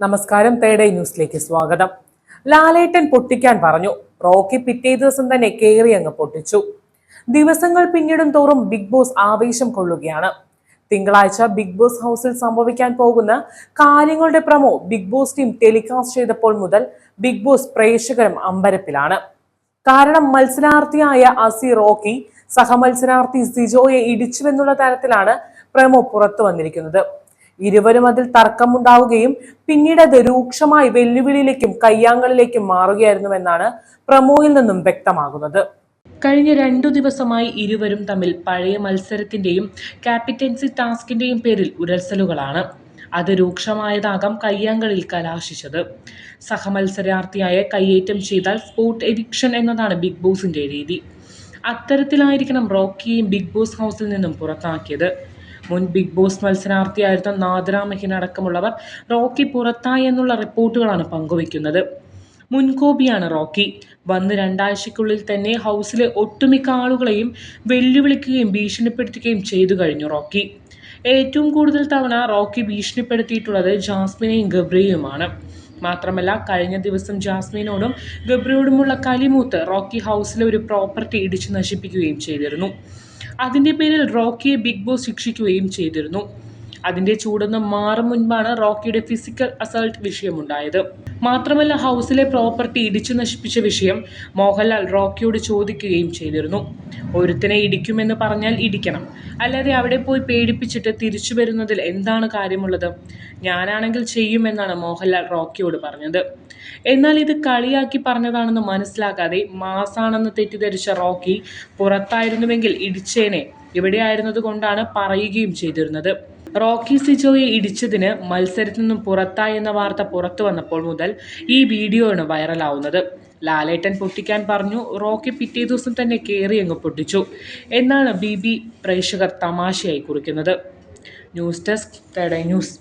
നമസ്കാരം തേടേ ന്യൂസിലേക്ക് സ്വാഗതം. ലാലേട്ടൻ പൊട്ടിക്കാൻ പറഞ്ഞു. റോക്കി പിറ്റേ ദിവസം തന്നെ കയറി അങ്ങ് പൊട്ടിച്ചു. ദിവസങ്ങൾ പിന്നിടും തോറും ബിഗ് ബോസ് ആവേശം കൊള്ളുകയാണ്. തിങ്കളാഴ്ച ബിഗ് ബോസ് ഹൗസിൽ സംഭവിക്കാൻ പോകുന്ന കാര്യങ്ങളുടെ promo Big Boss team telecast ചെയ്തപ്പോൾ മുതൽ ബിഗ് ബോസ് പ്രേക്ഷകരും അമ്പരപ്പിലാണ്. കാരണം മത്സരാർത്ഥിയായ അസി റോക്കി സഹമത്സരാർത്ഥി സിജോയെ ഇടിച്ചുവെന്നുള്ള തരത്തിലാണ് പ്രമോ പുറത്തു വന്നിരിക്കുന്നത്. ഇരുവരും അതിൽ തർക്കമുണ്ടാവുകയും പിന്നീട് അത് രൂക്ഷമായി വെല്ലുവിളിയിലേക്കും കയ്യാങ്കളിലേക്കും മാറുകയായിരുന്നുവെന്നാണ് പ്രമോയിൽ നിന്നും വ്യക്തമാകുന്നത്. കഴിഞ്ഞ രണ്ടു ദിവസമായി ഇരുവരും തമ്മിൽ പഴയ മത്സരത്തിന്റെയും ക്യാപിറ്റൻസി ടാസ്കിന്റെയും പേരിൽ ഉരൽസലുകളാണ്. അത് രൂക്ഷമായതാകാം കയ്യാങ്കളിൽ കലാശിച്ചത്. സഹമത്സരാർത്ഥിയായ കയ്യേറ്റം ചെയ്താൽ സ്പോട്ട് എഡിക്ഷൻ എന്നതാണ് ബിഗ് ബോസിന്റെ രീതി. അത്തരത്തിലായിരിക്കണം റോക്കിയെയും ബിഗ് ബോസ് ഹൗസിൽ നിന്നും പുറത്താക്കിയത്. മുൻ ബിഗ് ബോസ് മത്സരാർത്ഥിയായിരുന്ന നാദ്ര മെഹിൻ അടക്കമുള്ളവർ റോക്കി പുറത്തായി എന്നുള്ള റിപ്പോർട്ടുകളാണ് പങ്കുവയ്ക്കുന്നത്. മുൻകോപിയാണ് റോക്കി. വന്ന് രണ്ടാഴ്ചയ്ക്കുള്ളിൽ തന്നെ ഹൗസിലെ ഒട്ടുമിക്ക ആളുകളെയും വെല്ലുവിളിക്കുകയും ഭീഷണിപ്പെടുത്തുകയും ചെയ്തു കഴിഞ്ഞു റോക്കി. ഏറ്റവും കൂടുതൽ തവണ റോക്കി ഭീഷണിപ്പെടുത്തിയിട്ടുള്ളത് ജാസ്മിനെയും ഗബ്രിയുമാണ് മാത്രമല്ല കഴിഞ്ഞ ദിവസം ജാസ്മിനോടും ഗബ്രിയോടുമുള്ള കലിമൂത്ത് റോക്കി ഹൗസിലെ ഒരു പ്രോപ്പർട്ടി ഇടിച്ചു നശിപ്പിക്കുകയും ചെയ്തിരുന്നു. അതിന്റെ പേരിൽ റോക്കിയെ ബിഗ് ബോസ് ശിക്ഷിക്കുകയും ചെയ്തിരുന്നു. അതിന്റെ ചൂടൊന്ന് മാറും മുൻപാണ് റോക്കിയുടെ ഫിസിക്കൽ അസൾട്ട് വിഷയമുണ്ടായത്. മാത്രമല്ല ഹൗസിലെ പ്രോപ്പർട്ടി ഇടിച്ചു നശിപ്പിച്ച വിഷയം മോഹൻലാൽ റോക്കിയോട് ചോദിക്കുകയും ചെയ്തിരുന്നു. ഒരുത്തിനെ ഇടിക്കുമെന്ന് പറഞ്ഞാൽ ഇടിക്കണം. അല്ലാതെ അവിടെ പോയി പേടിപ്പിച്ചിട്ട് തിരിച്ചു വരുന്നതിൽ എന്താണ് കാര്യമുള്ളത്? ഞാനാണെങ്കിൽ ചെയ്യുമെന്നാണ് മോഹൻലാൽ റോക്കിയോട് പറഞ്ഞത്. എന്നാൽ ഇത് കളിയാക്കി പറഞ്ഞതാണെന്ന് മനസ്സിലാക്കാതെ മാസാണെന്ന് തെറ്റിദ്ധരിച്ച റോക്കി പുറത്തായിരുന്നുവെങ്കിൽ ഇടിച്ചേനെ. ഇവിടെ ആയിരുന്നത് കൊണ്ടാണ് പറയുകയും ചെയ്തിരുന്നത്. റോക്കി സിജോയെ ഇടിച്ചതിന് മത്സരത്തിൽ നിന്നും പുറത്തായി എന്ന വാർത്ത പുറത്തു വന്നപ്പോൾ മുതൽ ഈ വീഡിയോ ആണ് വൈറലാവുന്നത്. ലാലേട്ടൻ പൊട്ടിക്കാൻ പറഞ്ഞു. റോക്കി പിറ്റേ ദിവസം തന്നെ കയറി അങ്ങ് പൊട്ടിച്ചു. എന്നാണ് ബി ബി പ്രേക്ഷകർ തമാശയായി കുറിക്കുന്നത്. ന്യൂസ് ഡെസ്ക് തേടൈ ന്യൂസ്.